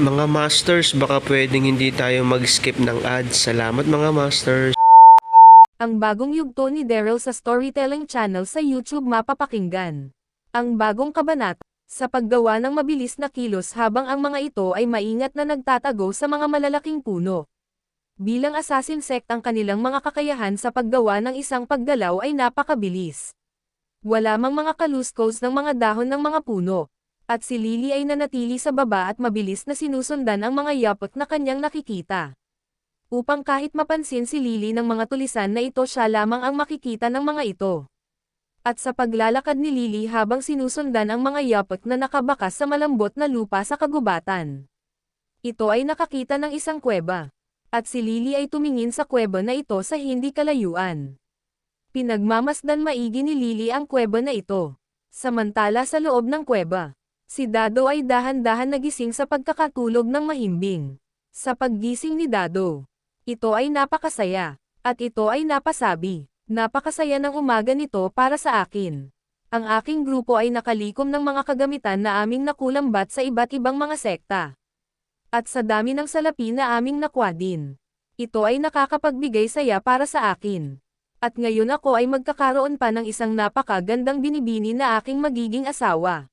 Mga Masters, baka pwedeng hindi tayo mag-skip ng ads. Salamat mga Masters. Ang bagong yugto ni Daryl sa Storytelling Channel sa YouTube mapapakinggan. Ang bagong kabanata, sa paggawa ng mabilis na kilos habang ang mga ito ay maingat na nagtatago sa mga malalaking puno. Bilang assassin sect ang kanilang mga kakayahan sa paggawa ng isang paggalaw ay napakabilis. Wala mang mga kaluskos ng mga dahon ng mga puno. At si Lily ay nanatili sa baba at mabilis na sinusundan ang mga yapot na kanyang nakikita upang kahit mapansin si Lily ng mga tulisan na ito siya lamang ang makikita ng mga ito. At sa paglalakad ni Lily habang sinusundan ang mga yapot na nakabakas sa malambot na lupa sa kagubatan. Ito ay nakakita ng isang kuweba. At si Lily ay tumingin sa kuweba na ito sa hindi kalayuan. Pinagmamasdan maigi ni Lily ang kuweba na ito. Samantala sa loob ng kuweba, si Dado ay dahan-dahan nagising sa pagkakatulog ng mahimbing. Sa paggising ni Dado, ito ay napakasaya. At ito ay napasabi. Napakasaya ng umaga nito para sa akin. Ang aking grupo ay nakalikom ng mga kagamitan na aming nakulambat sa iba't ibang mga sekta. At sa dami ng salapi na aming nakwa din. Ito ay nakakapagbigay saya para sa akin. At ngayon ako ay magkakaroon pa ng isang napakagandang binibini na aking magiging asawa.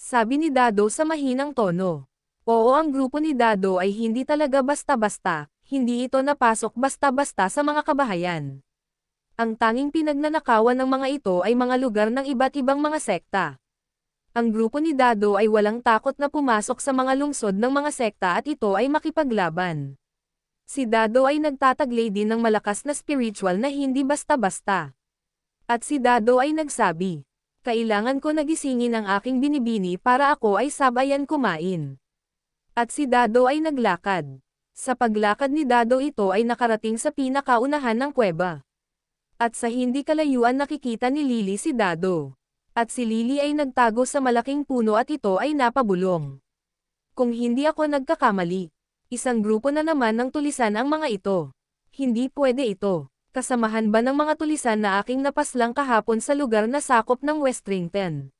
Sabi ni Dado sa mahinang tono. Oo ang grupo ni Dado ay hindi talaga basta-basta, hindi ito napasok basta-basta sa mga kabahayan. Ang tanging pinagnanakawan ng mga ito ay mga lugar ng iba't ibang mga sekta. Ang grupo ni Dado ay walang takot na pumasok sa mga lungsod ng mga sekta at ito ay makipaglaban. Si Dado ay nagtataglay din ng malakas na spiritual na hindi basta-basta. At si Dado ay nagsabi, Kailangan ko nagisingin ang aking binibini para ako ay sabayan kumain. At si Dado ay naglakad. Sa paglakad ni Dado ito ay nakarating sa pinakaunahan ng kuweba. At sa hindi kalayuan nakikita ni Lily si Dado. At si Lily ay nagtago sa malaking puno at ito ay napabulong. Kung hindi ako nagkakamali, isang grupo na naman ng tulisan ang mga ito. Hindi pwede ito. Kasamahan ba ng mga tulisan na aking napaslang kahapon sa lugar na sakop ng Westrington?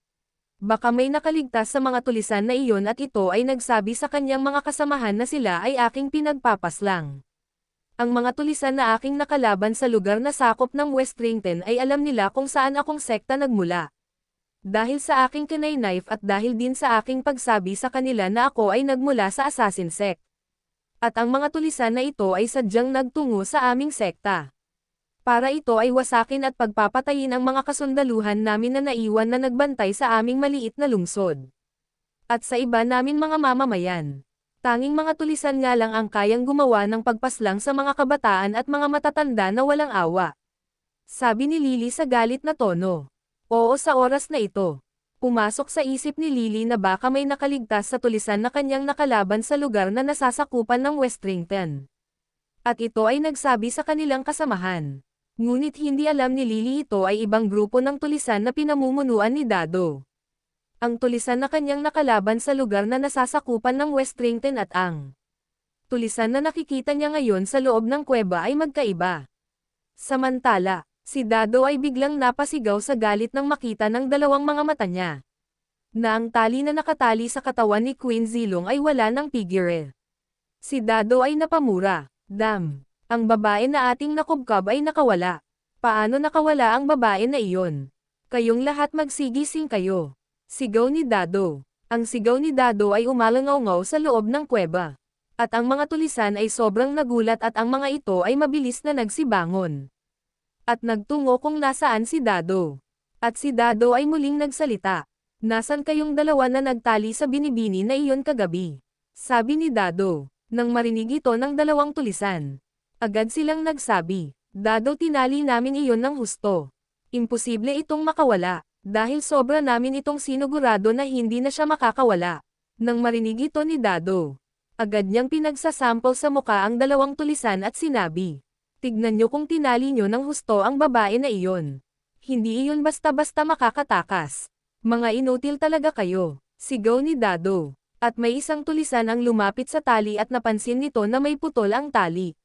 Baka may nakaligtas sa mga tulisan na iyon at ito ay nagsabi sa kanyang mga kasamahan na sila ay aking pinagpapaslang. Ang mga tulisan na aking nakalaban sa lugar na sakop ng Westrington ay alam nila kung saan akong sekta nagmula. Dahil sa aking kinay knife at dahil din sa aking pagsabi sa kanila na ako ay nagmula sa assassin sect. At ang mga tulisan na ito ay sadyang nagtungo sa aming sekta para ito ay wasakin at pagpapatayin ang mga kasundaluhan namin na naiwan na nagbantay sa aming maliit na lungsod. At sa iba namin mga mamamayan. Tanging mga tulisan nga lang ang kayang gumawa ng pagpaslang sa mga kabataan at mga matatanda na walang awa. Sabi ni Lily sa galit na tono. Oo sa oras na ito. Pumasok sa isip ni Lily na baka may nakaligtas sa tulisan na kanyang nakalaban sa lugar na nasasakupan ng Westrington. At ito ay nagsabi sa kanilang kasamahan. Ngunit hindi alam ni Lily ito ay ibang grupo ng tulisan na pinamumunuan ni Dado. Ang tulisan na kanyang nakalaban sa lugar na nasasakupan ng Westrington at ang tulisan na nakikita niya ngayon sa loob ng kuweba ay magkaiba. Samantala, si Dado ay biglang napasigaw sa galit nang makita ng dalawang mga mata niya. Na ang tali na nakatali sa katawan ni Queen Zilong ay wala ng figure. Si Dado ay napamura. Dam. Ang babae na ating nakubkab ay nakawala. Paano nakawala ang babae na iyon? Kayong lahat magsigising kayo. Sigaw ni Dado. Ang sigaw ni Dado ay umalangaw sa loob ng kuweba. At ang mga tulisan ay sobrang nagulat at ang mga ito ay mabilis na nagsibangon. At nagtungo kung nasaan si Dado. At si Dado ay muling nagsalita. Nasan kayong dalawa na nagtali sa binibini na iyon kagabi? Sabi ni Dado. Nang marinig ito ng dalawang tulisan. Agad silang nagsabi, Dado tinali namin iyon ng husto. Imposible itong makawala, dahil sobra namin itong sinugurado na hindi na siya makakawala. Nang marinig ito ni Dado, agad niyang pinagsasample sa muka ang dalawang tulisan at sinabi, Tignan niyo kung tinali niyo ng husto ang babae na iyon. Hindi iyon basta-basta makakatakas. Mga inutil talaga kayo, sigaw ni Dado. At may isang tulisan ang lumapit sa tali at napansin nito na may putol ang tali.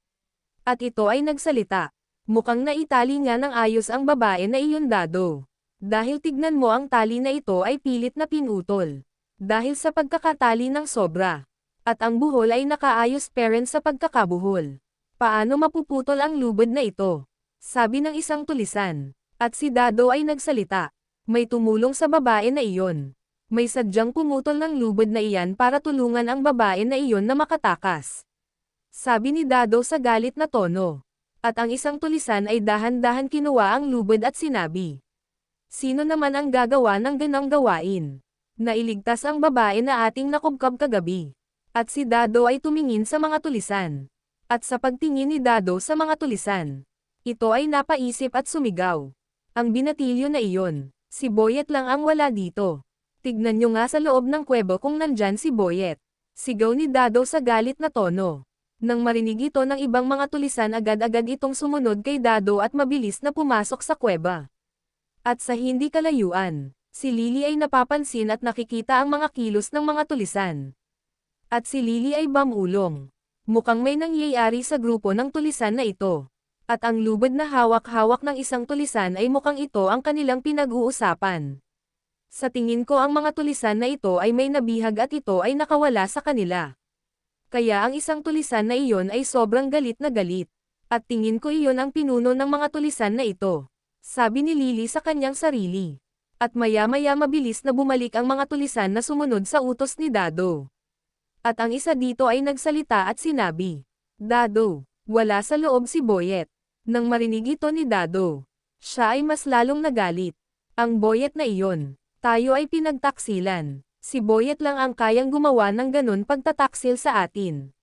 At ito ay nagsalita. Mukhang naitali nga ng ayos ang babae na iyon Dado. Dahil tignan mo ang tali na ito ay pilit na pinutol. Dahil sa pagkakatali ng sobra. At ang buhol ay nakaayos parent sa pagkakabuhol. Paano mapuputol ang lubid na ito? Sabi ng isang tulisan. At si Dado ay nagsalita. May tumulong sa babae na iyon. May sadyang pumutol ng lubid na iyan para tulungan ang babae na iyon na makatakas. Sabi ni Dado sa galit na tono. At ang isang tulisan ay dahan-dahan kinuha ang lubid at sinabi. Sino naman ang gagawa ng ganang gawain? Nailigtas ang babae na ating nakubkab kagabi. At si Dado ay tumingin sa mga tulisan. At sa pagtingin ni Dado sa mga tulisan, ito ay napaisip at sumigaw. Ang binatilyo na iyon, si Boyet lang ang wala dito. Tignan nyo nga sa loob ng kwebo kung nandyan si Boyet. Sigaw ni Dado sa galit na tono. Nang marinig ito ng ibang mga tulisan agad-agad itong sumunod kay Dado at mabilis na pumasok sa kweba. At sa hindi kalayuan, si Lily ay napapansin at nakikita ang mga kilos ng mga tulisan. At si Lily ay bamulong. Mukhang may nangyayari sa grupo ng tulisan na ito. At ang lubid na hawak-hawak ng isang tulisan ay mukhang ito ang kanilang pinag-uusapan. Sa tingin ko ang mga tulisan na ito ay may nabihag at ito ay nakawala sa kanila. Kaya ang isang tulisan na iyon ay sobrang galit na galit. At tingin ko iyon ang pinuno ng mga tulisan na ito. Sabi ni Lily sa kanyang sarili. At maya-maya mabilis na bumalik ang mga tulisan na sumunod sa utos ni Dado. At ang isa dito ay nagsalita at sinabi, Dado, wala sa loob si Boyet. Nang marinig ito ni Dado, siya ay mas lalong nagalit. Ang Boyet na iyon, tayo ay pinagtaksilan. Si Boyet lang ang kayang gumawa ng ganun pagtataksil sa atin.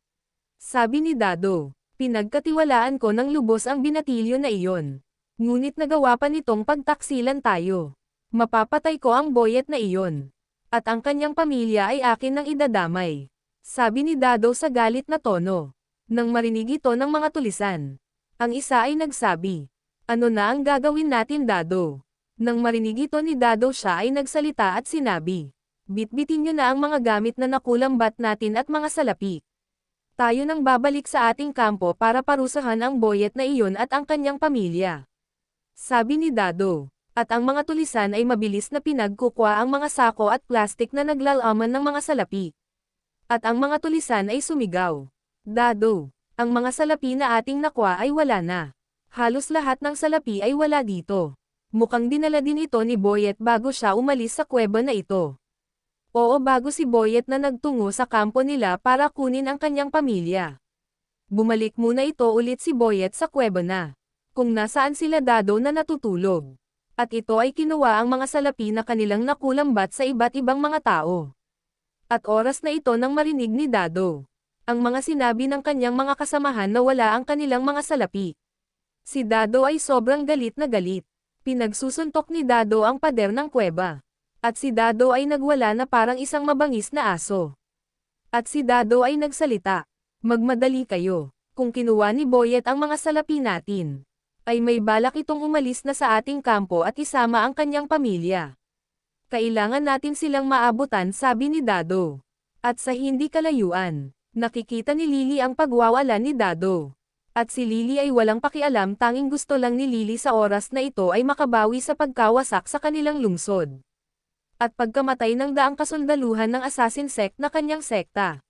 Sabi ni Dado, pinagkatiwalaan ko ng lubos ang binatilyo na iyon. Ngunit nagawa pa nitong pagtaksilan tayo. Mapapatay ko ang Boyet na iyon. At ang kanyang pamilya ay akin ng idadamay. Sabi ni Dado sa galit na tono. Nang marinig ito ng mga tulisan. Ang isa ay nagsabi, Ano na ang gagawin natin Dado? Nang marinig ito ni Dado siya ay nagsalita at sinabi, Bitbitin nyo na ang mga gamit na nakulambat natin at mga salapi. Tayo nang babalik sa ating kampo para parusahan ang boyet na iyon at ang kanyang pamilya. Sabi ni Dado, at ang mga tulisan ay mabilis na pinagkukwa ang mga sako at plastik na naglalaman ng mga salapi. At ang mga tulisan ay sumigaw. Dado, ang mga salapi na ating nakwa ay wala na. Halos lahat ng salapi ay wala dito. Mukhang dinala din ito ni Boyet bago siya umalis sa kuweba na ito. Oo bago si Boyet na nagtungo sa kampo nila para kunin ang kanyang pamilya. Bumalik muna ito ulit si Boyet sa kuweba na. Kung nasaan sila dado na natutulog. At ito ay kinuha ang mga salapi na kanilang nakulambat sa iba't ibang mga tao. At oras na ito nang marinig ni Dado. Ang mga sinabi ng kanyang mga kasamahan na wala ang kanilang mga salapi. Si Dado ay sobrang galit na galit. Pinagsusuntok ni Dado ang pader ng kuweba. At si Dado ay nagwala na parang isang mabangis na aso. At si Dado ay nagsalita. Magmadali kayo. Kung kinuha ni Boyet ang mga salapi natin, ay may balak itong umalis na sa ating kampo at isama ang kanyang pamilya. Kailangan natin silang maabutan sabi ni Dado. At sa hindi kalayuan, nakikita ni Lily ang pagwawala ni Dado. At si Lily ay walang pakialam tanging gusto lang ni Lily sa oras na ito ay makabawi sa pagkawasak sa kanilang lungsod. At pagkamatay ng daang kasundaluhan ng assassin sect na kanyang sekta.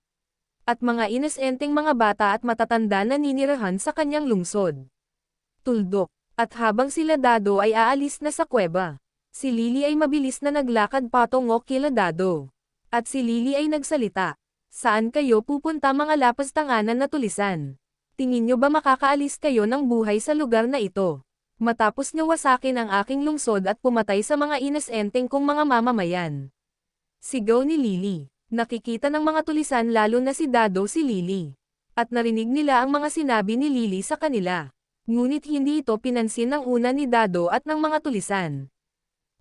At mga inesenteng mga bata at matatanda na ninirahan sa kanyang lungsod. Tuldok. At habang sila Dado ay aalis na sa kuweba, si Lily ay mabilis na naglakad patungo kila Dado. At si Lily ay nagsalita. Saan kayo pupunta mga lapastanganan na tulisan? Tingin nyo ba makakaalis kayo ng buhay sa lugar na ito? Matapos nyo wasakin ang aking lungsod at pumatay sa mga inesenteng kong mga mamamayan. Sigaw ni Lily. Nakikita ng mga tulisan lalo na si Dado si Lily. At narinig nila ang mga sinabi ni Lily sa kanila. Ngunit hindi ito pinansin ng una ni Dado at ng mga tulisan.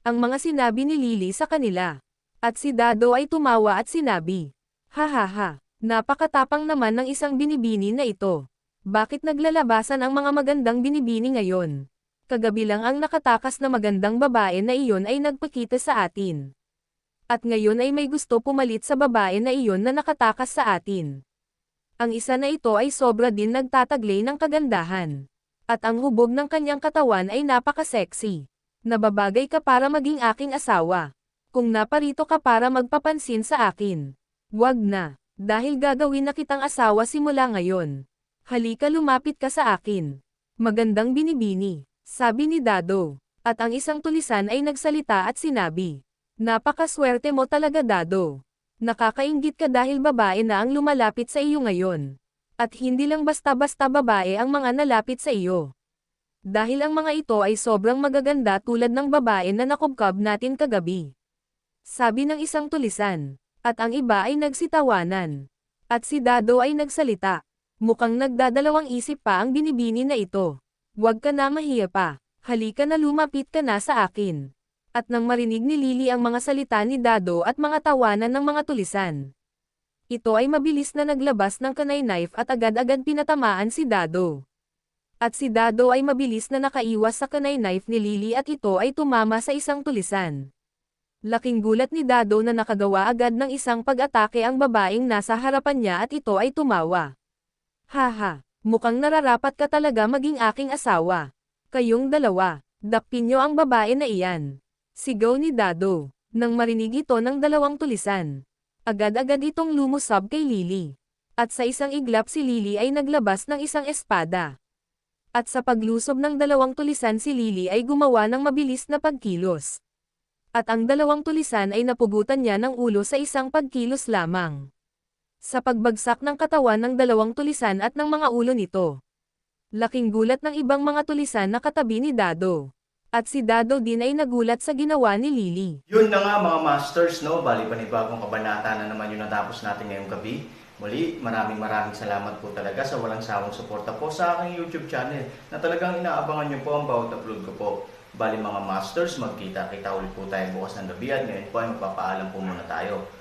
Ang mga sinabi ni Lily sa kanila. At si Dado ay tumawa at sinabi, Hahaha, napakatapang naman ng isang binibini na ito. Bakit naglalabasan ang mga magandang binibini ngayon? Kagabi lang ang nakatakas na magandang babae na iyon ay nagpakita sa atin. At ngayon ay may gusto pumalit sa babae na iyon na nakatakas sa atin. Ang isa na ito ay sobra din nagtataglay ng kagandahan. At ang hubog ng kanyang katawan ay napaka-sexy. Nababagay ka para maging aking asawa. Kung naparito ka para magpapansin sa akin. Wag na, dahil gagawin na kitang asawa simula ngayon. Halika lumapit ka sa akin. Magandang binibini, sabi ni Dado. At ang isang tulisan ay nagsalita at sinabi, Napakaswerte mo talaga Dado. Nakakaingit ka dahil babae na ang lumalapit sa iyo ngayon. At hindi lang basta-basta babae ang mga nalapit sa iyo. Dahil ang mga ito ay sobrang magaganda tulad ng babae na nakubkab natin kagabi. Sabi ng isang tulisan. At ang iba ay nagsitawanan. At si Dado ay nagsalita. Mukhang nagdadalawang isip pa ang binibini na ito. Huwag ka na mahiya pa. Halika na lumapit ka na sa akin. At nang marinig ni Lily ang mga salita ni Dado at mga tawanan ng mga tulisan. Ito ay mabilis na naglabas ng kanay knife at agad-agad pinatamaan si Dado. At si Dado ay mabilis na nakaiwas sa kanay knife ni Lily at ito ay tumama sa isang tulisan. Laking gulat ni Dado na nakagawa agad ng isang pag-atake ang babaeng nasa harapan niya at ito ay tumawa. Haha, mukhang nararapat ka talaga maging aking asawa. Kayong dalawa, dakpin niyo ang babae na iyan. Sigaw ni Dado, nang marinig ito ng dalawang tulisan. Agad-agad itong lumusab kay Lily. At sa isang iglap si Lily ay naglabas ng isang espada. At sa paglusob ng dalawang tulisan si Lily ay gumawa ng mabilis na pagkilos. At ang dalawang tulisan ay napugutan niya ng ulo sa isang pagkilos lamang. Sa pagbagsak ng katawan ng dalawang tulisan at ng mga ulo nito. Laking gulat ng ibang mga tulisan na katabi ni Dado. At si Dado din ay nagulat sa ginawa ni Lily. Yun na nga mga masters, no? Bali panibagong kabanata na naman yung natapos natin ngayong gabi. Muli, maraming maraming salamat po talaga sa walang sawang suporta po sa aking YouTube channel na talagang inaabangan niyo po ang bawat upload ko po. Bali mga masters, magkita-kita ulit po tayo bukas ng gabi at ngayon po ay magpapaalam po muna tayo.